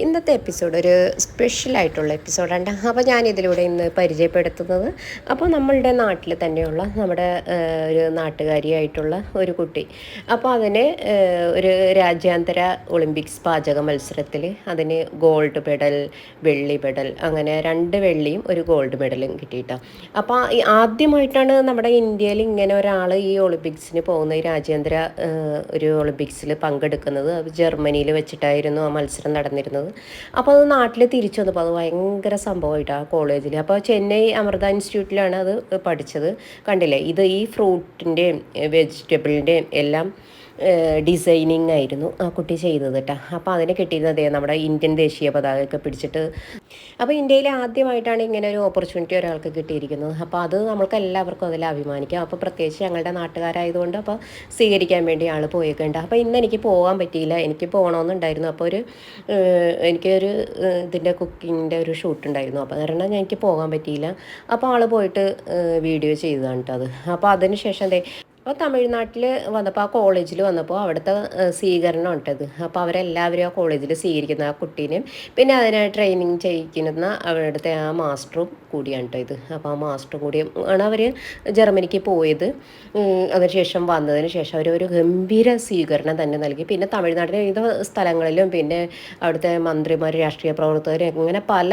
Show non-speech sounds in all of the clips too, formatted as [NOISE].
ഇന്നത്തെ എപ്പിസോഡ് ഒരു സ്പെഷ്യൽ ആയിട്ടുള്ള എപ്പിസോഡാണ്. അപ്പോൾ ഞാൻ ഇതിലൂടെ ഇന്ന് പരിചയപ്പെടുത്തുന്നത്. അപ്പോൾ നമ്മളുടെ നാട്ടിൽ തന്നെയുള്ള നമ്മുടെ ഒരു നാട്ടുകാരിയായിട്ടുള്ള ഒരു കുട്ടി. അപ്പോൾ അതിന് ഒരു രാജ്യാന്തര ഒളിമ്പിക്സ് പാചക മത്സരത്തിൽ അതിന് ഗോൾഡ് മെഡൽ വെള്ളി മെഡൽ അങ്ങനെ രണ്ട് വെള്ളിയും ഒരു ഗോൾഡ് മെഡലും കിട്ടിയിട്ടോ. അപ്പോൾ ആദ്യമായിട്ടാണ് നമ്മുടെ ഇന്ത്യയിൽ ഇങ്ങനെ ഒരാൾ ഈ ഒളിമ്പിക്സിന് പോകുന്ന ഈ രാജ്യാന്തര ഒരു ഒളിമ്പിക്സിൽ പങ്കെടുക്കുന്നത്. അത് ജർമ്മനിയിൽ വെച്ചിട്ടായിരുന്നു ആ മത്സരം നടന്നിരുന്നത്. അപ്പോൾ അത് നാട്ടിൽ തിരിച്ചു വന്നപ്പോൾ അത് ഭയങ്കര സംഭവമായിട്ട് ആ കോളേജിൽ അപ്പോൾ ചെന്നൈ അമൃത ഇൻസ്റ്റിറ്റ്യൂട്ടിലാണ് അത് പഠിച്ചത്. കണ്ടില്ലേ? ഇത് ഈ ഫ്രൂട്ടിന്റെയും വെജിറ്റബിളിന്റെയും എല്ലാം ഡിസൈനിങ് ആയിരുന്നു ആ കുട്ടി ചെയ്തത് കേട്ടോ അപ്പോൾ അതിന് കിട്ടിയിരുന്നത് നമ്മുടെ ഇന്ത്യൻ ദേശീയ പതാകയൊക്കെ പിടിച്ചിട്ട്. അപ്പോൾ ഇന്ത്യയിൽ ആദ്യമായിട്ടാണ് ഇങ്ങനെ ഒരു ഓപ്പർച്യൂണിറ്റി ഒരാൾക്ക് കിട്ടിയിരിക്കുന്നത്. അപ്പോൾ അത് നമ്മൾക്ക് എല്ലാവർക്കും അതിൽ അഭിമാനിക്കാം. അപ്പോൾ പ്രത്യേകിച്ച് ഞങ്ങളുടെ നാട്ടുകാരായതുകൊണ്ട് അപ്പോൾ സ്വീകരിക്കാൻ വേണ്ടി ആൾ പോയേക്കുണ്ട് അപ്പോൾ ഇന്ന് എനിക്ക് പോകാൻ പറ്റിയില്ല. എനിക്ക് പോകണമെന്നുണ്ടായിരുന്നു അപ്പോൾ ഒരു എനിക്കൊരു ഇതിന്റെ കുക്കിങ്ങിന്റെ ഒരു ഷൂട്ട് ഉണ്ടായിരുന്നു. അപ്പോൾ കാരണം എനിക്ക് പോകാൻ പറ്റിയില്ല. അപ്പോൾ ആൾ പോയിട്ട് വീഡിയോ ചെയ്തതാണ് കേട്ടോ അത്. അപ്പോൾ അതിന് ശേഷം അപ്പോൾ തമിഴ്നാട്ടിൽ വന്നപ്പോൾ ആ കോളേജിൽ വന്നപ്പോൾ അവിടുത്തെ സ്വീകരണം ഉണ്ടത് അപ്പോൾ അവരെല്ലാവരും ആ കോളേജിൽ സ്വീകരിക്കുന്ന ആ കുട്ടീനെയും പിന്നെ അതിനെ ട്രെയിനിങ് ചെയ്യിക്കുന്ന അവിടുത്തെ ആ മാസ്റ്ററും കൂടിയാണ് കേട്ടോ ഇത്. അപ്പോൾ ആ മാസ്റ്റർ കൂടി ആണ് അവർ ജർമ്മനിക്ക് പോയത്. അതിനുശേഷം വന്നതിന് ശേഷം അവർ ഒരു ഗംഭീര സ്വീകരണം തന്നെ നൽകി. പിന്നെ തമിഴ്നാട്ടിലെ വിവിധ സ്ഥലങ്ങളിലും പിന്നെ അവിടുത്തെ മന്ത്രിമാർ രാഷ്ട്രീയ പ്രവർത്തകർ അങ്ങനെ പല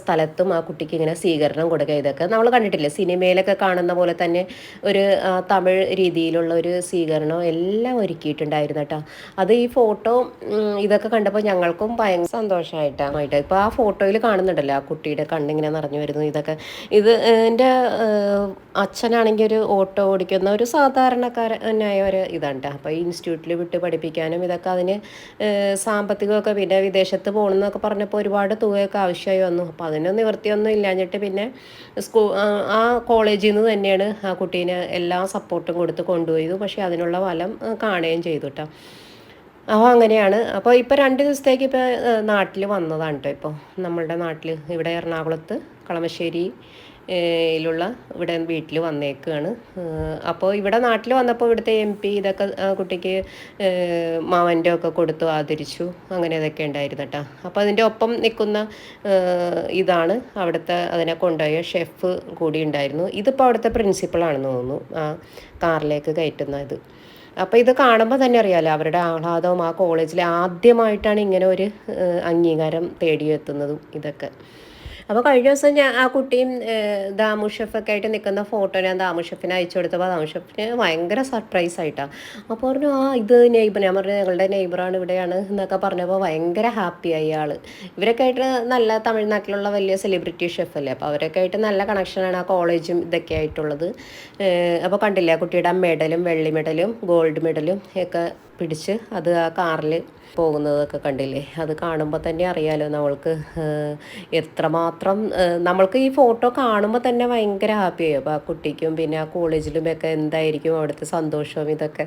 സ്ഥലത്തും ആ കുട്ടിക്ക് ഇങ്ങനെ സ്വീകരണം കൊടുക്കുക. ഇതൊക്കെ നമ്മൾ കണ്ടിട്ടില്ല? സിനിമയിലൊക്കെ കാണുന്ന പോലെ തന്നെ ഒരു തമിഴ് രീതിയിലുള്ള ഒരു സ്വീകരണം എല്ലാം ഒരുക്കിയിട്ടുണ്ടായിരുന്നു കേട്ടോ അത് ഈ ഫോട്ടോ ഇതൊക്കെ കണ്ടപ്പോൾ ഞങ്ങൾക്കും ഭയങ്കര സന്തോഷമായിട്ടാണ് ആയിട്ട് ഇപ്പോൾ ആ ഫോട്ടോയിൽ കാണുന്നുണ്ടല്ലോ ആ കുട്ടിയുടെ കണ്ണിങ്ങനെ നിറഞ്ഞു വരുന്നു ഇതൊക്കെ. ഇത് എന്റെ അച്ഛനാണെങ്കിൽ ഒരു ഓട്ടോ ഓടിക്കുന്ന ഒരു സാധാരണക്കാരനായ ഒരു ഇതാണ്. അപ്പോൾ ഈ ഇൻസ്റ്റിറ്റ്യൂട്ടിൽ വിട്ട് പഠിപ്പിക്കാനും ഇതൊക്കെ അതിന് സാമ്പത്തികമൊക്കെ പിന്നെ വിദേശത്ത് പോകണമെന്നൊക്കെ പറഞ്ഞപ്പോൾ ഒരുപാട് തുകയൊക്കെ ആവശ്യമായി വന്നു. അപ്പോൾ അതിന് നിവൃത്തിയൊന്നും ഇല്ലാഞ്ഞിട്ട് പിന്നെ സ്കൂ ആ- കോളേജിൽ നിന്ന് തന്നെയാണ് ആ കുട്ടീനെ എല്ലാ സപ്പോർട്ടും കൊടുത്ത് കൊണ്ടുപോയത് പക്ഷേ അതിനുള്ള ഫലം കാണുകയും ചെയ്തു കേട്ടോ അപ്പോൾ അങ്ങനെയാണ്. അപ്പോൾ ഇപ്പോൾ രണ്ട് ദിവസത്തേക്ക് ഇപ്പോൾ നാട്ടിൽ വന്നതാണ് കേട്ടോ ഇപ്പോൾ നമ്മളുടെ നാട്ടിൽ ഇവിടെ എറണാകുളത്ത് കളമശ്ശേരി യിലുള്ള ഇവിടെ വീട്ടിൽ വന്നേക്കുകയാണ് അപ്പോൾ ഇവിടെ നാട്ടിൽ വന്നപ്പോൾ ഇവിടുത്തെ എം പി ഇതൊക്കെ കുട്ടിക്ക് മാവന്റെ ഒക്കെ കൊടുത്തു ആദരിച്ചു അങ്ങനെ ഇതൊക്കെ ഉണ്ടായിരുന്നു കേട്ടോ അപ്പോൾ അതിന്റെ ഒപ്പം നിൽക്കുന്ന ഇതാണ് അവിടുത്തെ അതിനെ കൊണ്ടുപോയ ഷെഫ് കൂടി ഉണ്ടായിരുന്നു. ഇതിപ്പോൾ അവിടുത്തെ പ്രിൻസിപ്പളാണെന്ന് തോന്നുന്നു ആ കാറിലേക്ക് കയറ്റുന്ന ഇത്. അപ്പോൾ ഇത് കാണുമ്പോൾ തന്നെ അറിയാമല്ലോ അവരുടെ ആഹ്ലാദവും ആ കോളേജിൽ ആദ്യമായിട്ടാണ് ഇങ്ങനെ ഒരു അംഗീകാരം തേടിയെത്തുന്നതും ഇതൊക്കെ. അപ്പോൾ കഴിഞ്ഞ ദിവസം ഞാൻ ആ കുട്ടിയും ദാമുഷഫൊക്കെ ദാമു ആയിട്ട് നിൽക്കുന്ന ഫോട്ടോ ഞാൻ ദാമുഷഫിന് അയച്ചു കൊടുത്തപ്പോൾ ദാമുഷഫിന് ഭയങ്കര സർപ്രൈസ് ആയിട്ടാണ് അപ്പോൾ പറഞ്ഞു ആ ഇത് നെയ്ബർ ഞാൻ പറഞ്ഞു ഞങ്ങളുടെ നെയ്ബറാണ് ഇവിടെയാണ് എന്നൊക്കെ പറഞ്ഞപ്പോൾ ഭയങ്കര ഹാപ്പിയായി ആൾ ഇവരൊക്കെ ആയിട്ട് നല്ല തമിഴ്നാട്ടിലുള്ള വലിയ സെലിബ്രിറ്റി ഷെഫ് അല്ലേ? അപ്പോൾ അവരൊക്കെ ആയിട്ട് നല്ല കണക്ഷനാണ് ആ കോളേജും ഇതൊക്കെ ആയിട്ടുള്ളത്. അപ്പോൾ കണ്ടില്ലേ കുട്ടിയുടെ മെഡലും വെള്ളി മെഡലും ഗോൾഡ് മെഡലും ഒക്കെ പിടിച്ച് അത് ആ കാറിൽ പോകുന്നതൊക്കെ കണ്ടില്ലേ? അത് കാണുമ്പോൾ തന്നെ അറിയാലോ നമ്മൾക്ക് എത്രമാത്രം നമ്മൾക്ക് ഈ ഫോട്ടോ കാണുമ്പോൾ തന്നെ ഭയങ്കര ഹാപ്പിയായി. അപ്പോൾ ആ കുട്ടിക്കും പിന്നെ ആ കോളേജിലും ഒക്കെ എന്തായിരിക്കും അവിടുത്തെ സന്തോഷവും ഇതൊക്കെ?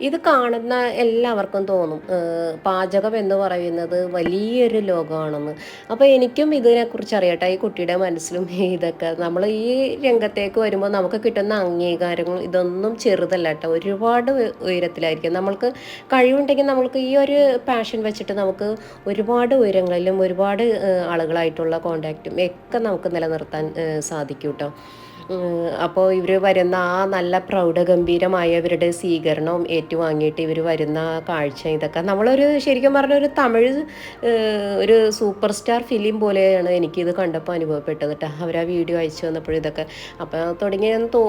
ഇത് കാണുന്ന എല്ലാവർക്കും തോന്നും. പാചകം എന്ന് പറയുന്നത് വലിയൊരു ലോകമാണെന്ന്. അപ്പോൾ എനിക്കും ഇതിനെക്കുറിച്ച് അറിയട്ടെ ഈ കുട്ടിയുടെ മനസ്സിലും ഇതൊക്കെ. നമ്മൾ ഈ രംഗത്തേക്ക് വരുമ്പോൾ നമുക്ക് കിട്ടുന്ന അംഗീകാരങ്ങൾ ഇതൊന്നും ചെറുതല്ല കേട്ടോ. ഒരുപാട് ഉയ- ഉയരത്തിലായിരിക്കും. നമ്മൾക്ക് കഴിവുണ്ടെങ്കിൽ നമ്മൾക്ക് ഈ ഒരു പാഷൻ വെച്ചിട്ട് നമുക്ക് ഒരുപാട് ഉയരങ്ങളിലും ഒരുപാട് ആളുകളായിട്ടുള്ള കോണ്ടാക്റ്റും ഒക്കെ നമുക്ക് നിലനിർത്താൻ സാധിക്കും കേട്ടോ. അപ്പോൾ ഇവർ വരുന്ന ആ നല്ല പ്രൗഢഗംഭീരമായ ഇവരുടെ സ്വീകരണവും ഏറ്റുവാങ്ങിയിട്ട് ഇവർ വരുന്ന കാഴ്ച ഇതൊക്കെ. നമ്മളൊരു ശരിക്കും പറഞ്ഞ ഒരു തമിഴ് ഒരു സൂപ്പർ സ്റ്റാർ ഫിലിം പോലെയാണ് എനിക്കിത് കണ്ടപ്പോൾ അനുഭവപ്പെട്ടത് കേട്ടോ അവർ ആ വീഡിയോ അയച്ചു വന്നപ്പോഴും ഇതൊക്കെ. അപ്പോൾ തുടങ്ങിയ തോ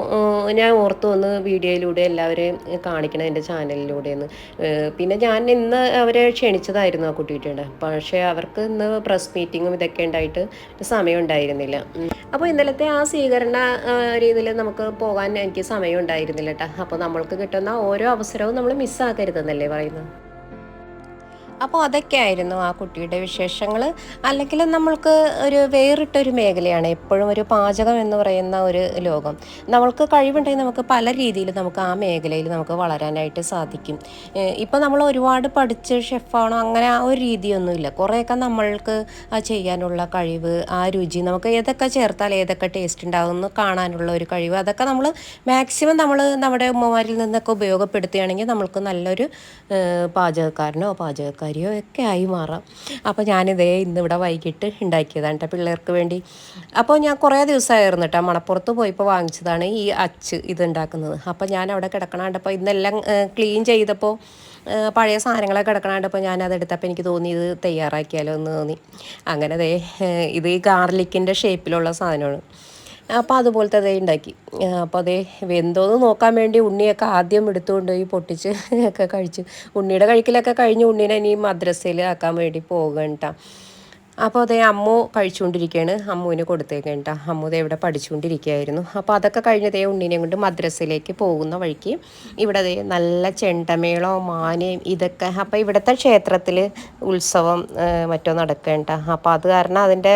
ഞാൻ ഓർത്തു വന്ന് വീഡിയോയിലൂടെ എല്ലാവരെയും കാണിക്കണം എന്റെ ചാനലിലൂടെയെന്ന് പിന്നെ ഞാൻ ഇന്ന് അവരെ ക്ഷണിച്ചതായിരുന്നു ആ കുട്ടിയിട്ടുണ്ട് പക്ഷേ അവർക്ക് ഇന്ന് പ്രസ് മീറ്റിങ്ങും ഇതൊക്കെ ഉണ്ടായിട്ട് സമയം ഉണ്ടായിരുന്നില്ല. അപ്പോൾ ഇന്നലത്തെ ആ സ്വീകരണ രീതിയിൽ നമുക്ക് പോകാൻ എനിക്ക് സമയം ഉണ്ടായിരുന്നില്ല കേട്ടോ അപ്പോൾ നമ്മൾക്ക് കിട്ടുന്ന ഓരോ അവസരവും നമ്മൾ മിസ്സാക്കരുതെന്നല്ലേ പറയുന്നത്? അപ്പോൾ അതൊക്കെയായിരുന്നു ആ കുട്ടിയുടെ വിശേഷങ്ങൾ. അല്ലെങ്കിൽ നമ്മൾക്ക് ഒരു വേറിട്ടൊരു മേഖലയാണ് എപ്പോഴും ഒരു പാചകം എന്ന് പറയുന്ന ഒരു ലോകം. നമ്മൾക്ക് കഴിവുണ്ടെങ്കിൽ നമുക്ക് പല രീതിയിൽ നമുക്ക് ആ മേഖലയിൽ നമുക്ക് വളരാനായിട്ട് സാധിക്കും. ഇപ്പോൾ നമ്മൾ ഒരുപാട് പഠിച്ച് ഷെഫാണോ അങ്ങനെ ആ ഒരു രീതിയൊന്നുമില്ല. കുറേയൊക്കെ നമ്മൾക്ക് ആ ചെയ്യാനുള്ള കഴിവ് ആ രുചി നമുക്ക് ഏതൊക്കെ ചേർത്താൽ ഏതൊക്കെ ടേസ്റ്റ് ഉണ്ടാവും എന്ന് കാണാനുള്ള ഒരു കഴിവ് അതൊക്കെ നമ്മൾ മാക്സിമം നമ്മൾ നമ്മുടെ ഉമ്മമാരിൽ നിന്നൊക്കെ ഉപയോഗപ്പെടുത്തുകയാണെങ്കിൽ നമ്മൾക്ക് നല്ലൊരു പാചകക്കാരനോ പാചകക്കാരനോ പാചകക്കാരിയോ ഒക്കെ ആയി മാറാം. അപ്പോൾ ഞാനിതേ ഇന്നിവിടെ വൈകിട്ട് ഉണ്ടാക്കിയതാണ് കേട്ടോ പിള്ളേർക്ക് വേണ്ടി. അപ്പോൾ ഞാൻ കുറേ ദിവസമായിരുന്നു കേട്ടോ മണപ്പുറത്ത് പോയപ്പോൾ വാങ്ങിച്ചതാണ് ഈ അച്ച് ഇത് ഉണ്ടാക്കുന്നത് അപ്പോൾ ഞാൻ അവിടെ കിടക്കണ അപ്പോൾ ഇന്നെല്ലാം ക്ലീൻ ചെയ്തപ്പോൾ പഴയ സാധനങ്ങളൊക്കെ കിടക്കണ അപ്പോൾ ഞാൻ അതെടുത്തപ്പോൾ എനിക്ക് തോന്നി ഇത് തയ്യാറാക്കിയാലോ എന്ന് തോന്നി. അങ്ങനെ ദേ ഇത് ഈ ഗാർലിക്കിന്റെ ഷേപ്പിലുള്ള സാധനമാണ്. അപ്പോൾ അതുപോലത്തെ അതേ ഉണ്ടാക്കി അപ്പോൾ അതേ വെന്തോന്ന് നോക്കാൻ വേണ്ടി ഉണ്ണിയൊക്കെ ആദ്യം എടുത്തുകൊണ്ട് പോയി പൊട്ടിച്ച് [LAUGHS] ഒക്കെ കഴിച്ചു. ഉണ്ണിയുടെ കഴിക്കലൊക്കെ കഴിഞ്ഞ് ഉണ്ണീനെ ഇനി മദ്രസയിൽ ആക്കാൻ വേണ്ടി പോകണം അപ്പോൾ അതേ അമ്മു കഴിച്ചുകൊണ്ടിരിക്കുകയാണ് അമ്മുവിന് കൊടുത്തേക്കാണ് കേട്ടോ അമ്മു ഇവിടെ പഠിച്ചുകൊണ്ടിരിക്കുകയായിരുന്നു അപ്പോൾ അതൊക്കെ കഴിഞ്ഞതേ ഉണ്ണിനെ കൊണ്ട് മദ്രസയിലേക്ക് പോകുന്ന വഴിക്ക് ഇവിടെ അതേ നല്ല ചെണ്ടമേളോ മാനയും ഇതൊക്കെ അപ്പോൾ ഇവിടുത്തെ ക്ഷേത്രത്തിൽ ഉത്സവം മറ്റോ നടക്കേണ്ട അപ്പോൾ അത് കാരണം അതിന്റെ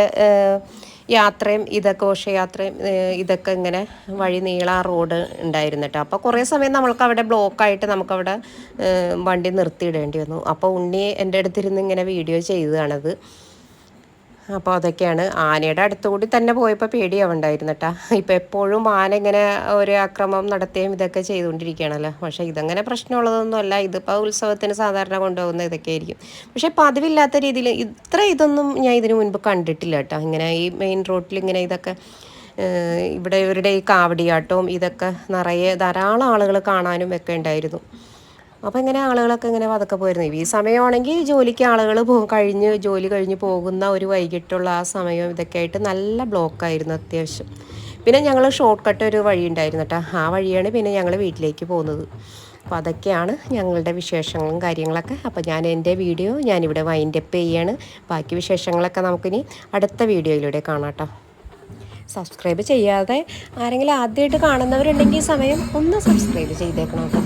യാത്രയും ഇതൊക്കെ ഘോഷയാത്രയും ഇതൊക്കെ ഇങ്ങനെ വഴി നീള റോഡ് ഉണ്ടായിരുന്നു കേട്ടോ അപ്പോൾ കുറേ സമയം നമ്മൾക്ക് അവിടെ ബ്ലോക്കായിട്ട് നമുക്കവിടെ വണ്ടി നിർത്തിയിടേണ്ടി വന്നു. അപ്പോൾ ഉണ്ണി എന്റെ അടുത്തിരുന്ന് ഇങ്ങനെ വീഡിയോ ചെയ്തതാണത്. അപ്പോൾ അതൊക്കെയാണ്. ആനയുടെ അടുത്തുകൂടി തന്നെ പോയപ്പോൾ പേടിയാവുണ്ടായിരുന്നു കേട്ടോ ഇപ്പോൾ എപ്പോഴും ആന ഇങ്ങനെ ഒരു അക്രമം നടത്തുകയും ഇതൊക്കെ ചെയ്തുകൊണ്ടിരിക്കുകയാണല്ലോ. പക്ഷേ ഇതങ്ങനെ പ്രശ്നമുള്ളതൊന്നുമല്ല. ഇതിപ്പോൾ ഉത്സവത്തിന് സാധാരണ കൊണ്ടുപോകുന്ന ഇതൊക്കെ ആയിരിക്കും പക്ഷേ പതിവില്ലാത്ത രീതിയിൽ ഇത്ര ഇതൊന്നും ഞാൻ ഇതിനു മുൻപ് കണ്ടിട്ടില്ല കേട്ടോ ഇങ്ങനെ ഈ മെയിൻ റോഡിൽ ഇങ്ങനെ ഇതൊക്കെ ഇവിടെ ഇവരുടെ ഈ കാവടിയാട്ടവും ഇതൊക്കെ നിറയെ ധാരാളം ആളുകൾ കാണാനും ഒക്കെ ഉണ്ടായിരുന്നു. അപ്പോൾ ഇങ്ങനെ ആളുകളൊക്കെ ഇങ്ങനെ പതുക്കെ പോയിരുന്നു? ഈ സമയമാണെങ്കിൽ ജോലിക്ക് ആളുകൾ കഴിഞ്ഞ് ജോലി കഴിഞ്ഞ് പോകുന്ന ഒരു വൈകിട്ടുള്ള ആ സമയം ഇതൊക്കെ ആയിട്ട് നല്ല ബ്ലോക്കായിരുന്നു അത്യാവശ്യം. പിന്നെ ഞങ്ങൾ ഷോർട്ട് കട്ട് ഒരു വഴി ഉണ്ടായിരുന്നു കേട്ടോ ആ വഴിയാണ് പിന്നെ ഞങ്ങൾ വീട്ടിലേക്ക് പോകുന്നത്. അപ്പോൾ അതൊക്കെയാണ് ഞങ്ങളുടെ വിശേഷങ്ങളും കാര്യങ്ങളൊക്കെ. അപ്പോൾ ഞാൻ എന്റെ വീഡിയോ ഞാനിവിടെ വൈൻഡപ്പ് ചെയ്യാണ്. ബാക്കി വിശേഷങ്ങളൊക്കെ നമുക്കിനി അടുത്ത വീഡിയോയിലൂടെ കാണാം കേട്ടോ സബ്സ്ക്രൈബ് ചെയ്യാതെ ആരെങ്കിലും ആദ്യമായിട്ട് കാണുന്നവരുണ്ടെങ്കിൽ സമയം ഒന്ന് സബ്സ്ക്രൈബ് ചെയ്തേക്കണം കേട്ടോ